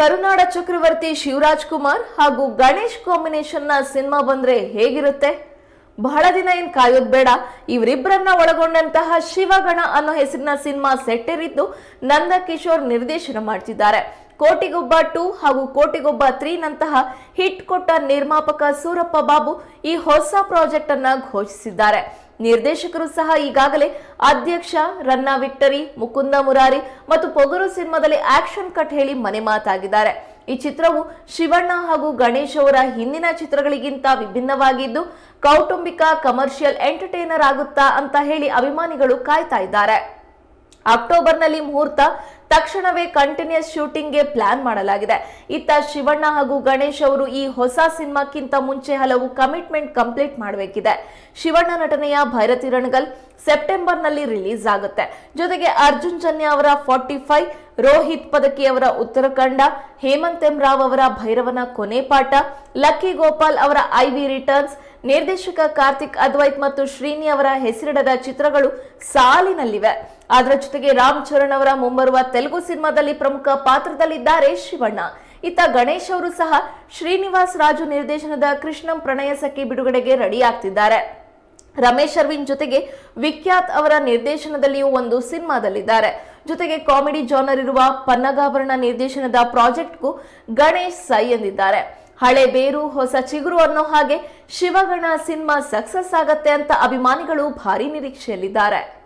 ಕರುನಾಡ ಚಕ್ರವರ್ತಿ ಶಿವರಾಜ್ ಕುಮಾರ್ ಹಾಗೂ ಗಣೇಶ್ ಕಾಂಬಿನೇಷನ್ನ ಸಿನಿಮಾ ಬಂದ್ರೆ ಹೇಗಿರುತ್ತೆ? ಬಹಳ ದಿನ ಏನ್ ಕಾಯೋದ್ ಬೇಡ. ಇವರಿಬ್ಬರನ್ನ ಒಳಗೊಂಡಂತಹ ಶಿವಗಣ ಅನ್ನೋ ಹೆಸರಿನ ಸಿನಿಮಾ ಸೆಟ್ಟೇರಿದ್ದು ನಂದ ಕಿಶೋರ್ ನಿರ್ದೇಶನ ಮಾಡ್ತಿದ್ದಾರೆ. ಕೋಟಿಗೊಬ್ಬ ಟೂ ಹಾಗೂ ಕೋಟಿಗೊಬ್ಬ ತ್ರೀ ನಂತಹ ಹಿಟ್ ಕೊಟ್ಟ ನಿರ್ಮಾಪಕ ಸೂರಪ್ಪ ಬಾಬು ಈ ಹೊಸ ಪ್ರಾಜೆಕ್ಟ್ ಅನ್ನ ಘೋಷಿಸಿದ್ದಾರೆ. ನಿರ್ದೇಶಕರು ಸಹ ಈಗಾಗಲೇ ಅಧ್ಯಕ್ಷ ರನ್ನ ವಿಕ್ಟರಿ, ಮುಕುಂದ ಮುರಾರಿ ಮತ್ತು ಪೊಗರು ಸಿನಿಮಾದಲ್ಲಿ ಆಕ್ಷನ್ ಕಟ್ ಹೇಳಿ ಮನೆ ಮಾತಾಗಿದ್ದಾರೆ. ಈ ಚಿತ್ರವು ಶಿವಣ್ಣ ಹಾಗೂ ಗಣೇಶ್ ಅವರ ಹಿಂದಿನ ಚಿತ್ರಗಳಿಗಿಂತ ವಿಭಿನ್ನವಾಗಿದ್ದು, ಕೌಟುಂಬಿಕ, ಕಮರ್ಷಿಯಲ್ ಎಂಟರ್ಟೈನರ್ ಆಗುತ್ತಾ ಅಂತ ಹೇಳಿ ಅಭಿಮಾನಿಗಳು ಕಾಯ್ತಾ ಇದ್ದಾರೆ. ಅಕ್ಟೋಬರ್ನಲ್ಲಿ ಮುಹೂರ್ತ, ತಕ್ಷಣವೇ ಕಂಟಿನ್ಯೂಸ್ ಶೂಟಿಂಗ್ಗೆ ಪ್ಲಾನ್ ಮಾಡಲಾಗಿದೆ. ಇತ್ತ ಶಿವಣ್ಣ ಹಾಗೂ ಗಣೇಶ್ ಅವರು ಈ ಹೊಸ ಸಿನಿಮಾಕ್ಕಿಂತ ಮುಂಚೆ ಹಲವು ಕಮಿಟ್ಮೆಂಟ್ ಕಂಪ್ಲೀಟ್ ಮಾಡಬೇಕಿದೆ. ಶಿವಣ್ಣ ನಟನೆಯ ಭೈರತಿ ರಣಗಲ್ ಸೆಪ್ಟೆಂಬರ್ನಲ್ಲಿ ರಿಲೀಸ್ ಆಗುತ್ತೆ. ಜೊತೆಗೆ ಅರ್ಜುನ್ ಜನ್ಯ ಅವರ ಫಾರ್ಟಿ ಫೈವ್, ರೋಹಿತ್ ಪದಕಿ ಅವರ ಉತ್ತರಾಖಂಡ, ಹೇಮಂತ್ ಎಂ ರಾವ್ ಅವರ ಭೈರವನ ಕೊನೆ ಪಾಠ, ಲಕ್ಕಿ ಗೋಪಾಲ್ ಅವರ ಐ ವಿ ರಿಟರ್ನ್ಸ್, ನಿರ್ದೇಶಕ ಕಾರ್ತಿಕ್ ಅದ್ವೈತ್ ಮತ್ತು ಶ್ರೀನಿ ಅವರ ಹೆಸರಿಡದ ಚಿತ್ರಗಳು ಸಾಲಿನಲ್ಲಿವೆ. ಅದರ ಜೊತೆಗೆ ರಾಮ್ ಚರಣ್ ಅವರ ಮುಂಬರುವ ತೆಲುಗು ಸಿನಿಮಾದಲ್ಲಿ ಪ್ರಮುಖ ಪಾತ್ರದಲ್ಲಿದ್ದಾರೆ ಶಿವಣ್ಣ. ಇತ್ತ ಗಣೇಶ್ ಅವರು ಸಹ ಶ್ರೀನಿವಾಸ್ ರಾಜು ನಿರ್ದೇಶನದ ಕೃಷ್ಣಂ ಪ್ರಣಯ ಸಖಿ ಬಿಡುಗಡೆಗೆ ರೆಡಿ ಆಗ್ತಿದ್ದಾರೆ. ರಮೇಶ್ ಅರವಿಂದ್ ಜೊತೆಗೆ ವಿಖ್ಯಾತ್ ಅವರ ನಿರ್ದೇಶನದಲ್ಲಿಯೂ ಒಂದು ಸಿನಿಮಾದಲ್ಲಿದ್ದಾರೆ. ಜೊತೆಗೆ ಕಾಮಿಡಿ ಜಾನರ್ ಇರುವ ಪನ್ನಗಾಭರಣ ನಿರ್ದೇಶನದ ಪ್ರಾಜೆಕ್ಟ್ಗೂ ಗಣೇಶ್ ಸೈ ಎಂದಿದ್ದಾರೆ. ಹಳೆ ಬೇರು, ಹೊಸ ಚಿಗುರು ಅನ್ನೋ ಹಾಗೆ ಶಿವಗಣ ಸಿನಿಮಾ ಸಕ್ಸಸ್ ಆಗತ್ತೆ ಅಂತ ಅಭಿಮಾನಿಗಳು ಭಾರಿ ನಿರೀಕ್ಷೆಯಲ್ಲಿದ್ದಾರೆ.